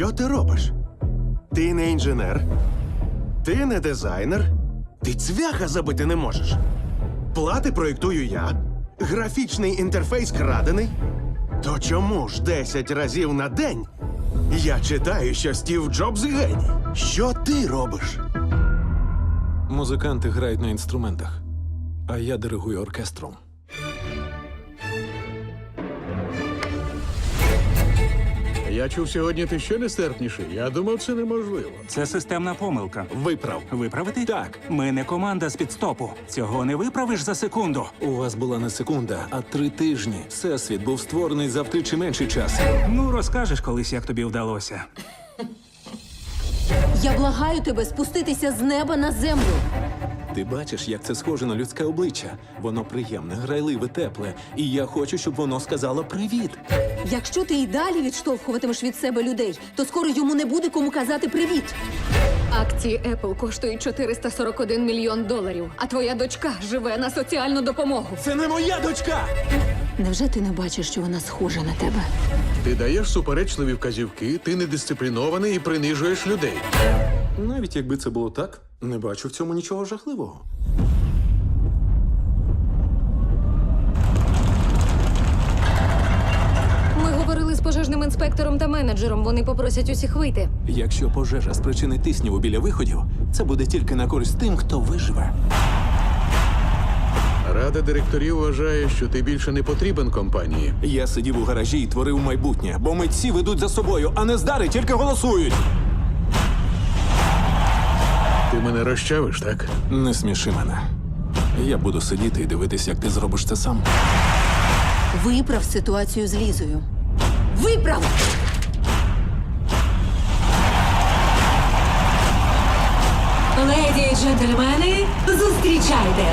Що ти робиш? Ти не інженер, ти не дизайнер, ти цвяха забити не можеш. Плати проєктую я, графічний інтерфейс крадений. То чому ж 10 разів на день я читаю, що Стів Джобс геній? Що ти робиш? Музиканти грають на інструментах, а я диригую оркестром. Я чув сьогодні ти ще нестерпніший. Я думав, це неможливо. Це системна помилка. Виправ. Виправити? Так. Ми не команда з підстопу. Цього не виправиш за секунду. У вас була не секунда, а три тижні. Всесвіт був створений за втричі менший час. Ну, розкажеш колись, як тобі вдалося. Я благаю тебе спуститися з неба на землю. Ти бачиш, як це схоже на людське обличчя. Воно приємне, грайливе, тепле. І я хочу, щоб воно сказало привіт. Якщо ти і далі відштовхуватимеш від себе людей, то скоро йому не буде кому казати привіт. Акції Apple коштують 441 мільйон доларів, а твоя дочка живе на соціальну допомогу. Це не моя дочка! Невже ти не бачиш, що вона схожа на тебе? Ти даєш суперечливі вказівки, ти недисциплінований і принижуєш людей. Навіть якби це було так, не бачу в цьому нічого жахливого. Ми говорили з пожежним інспектором та менеджером. Вони попросять усіх вийти. Якщо пожежа спричинить тисніву біля виходів, це буде тільки на користь тим, хто виживе. Рада директорів вважає, що ти більше не потрібен компанії. Я сидів у гаражі і творив майбутнє, бо митці ведуть за собою, а не здари тільки голосують. Ти мене розчавиш, так? Не сміши мене. Я буду сидіти і дивитися, як ти зробиш це сам. Виправ ситуацію з Лізою. Виправ! Леді і джентльмени, зустрічайте!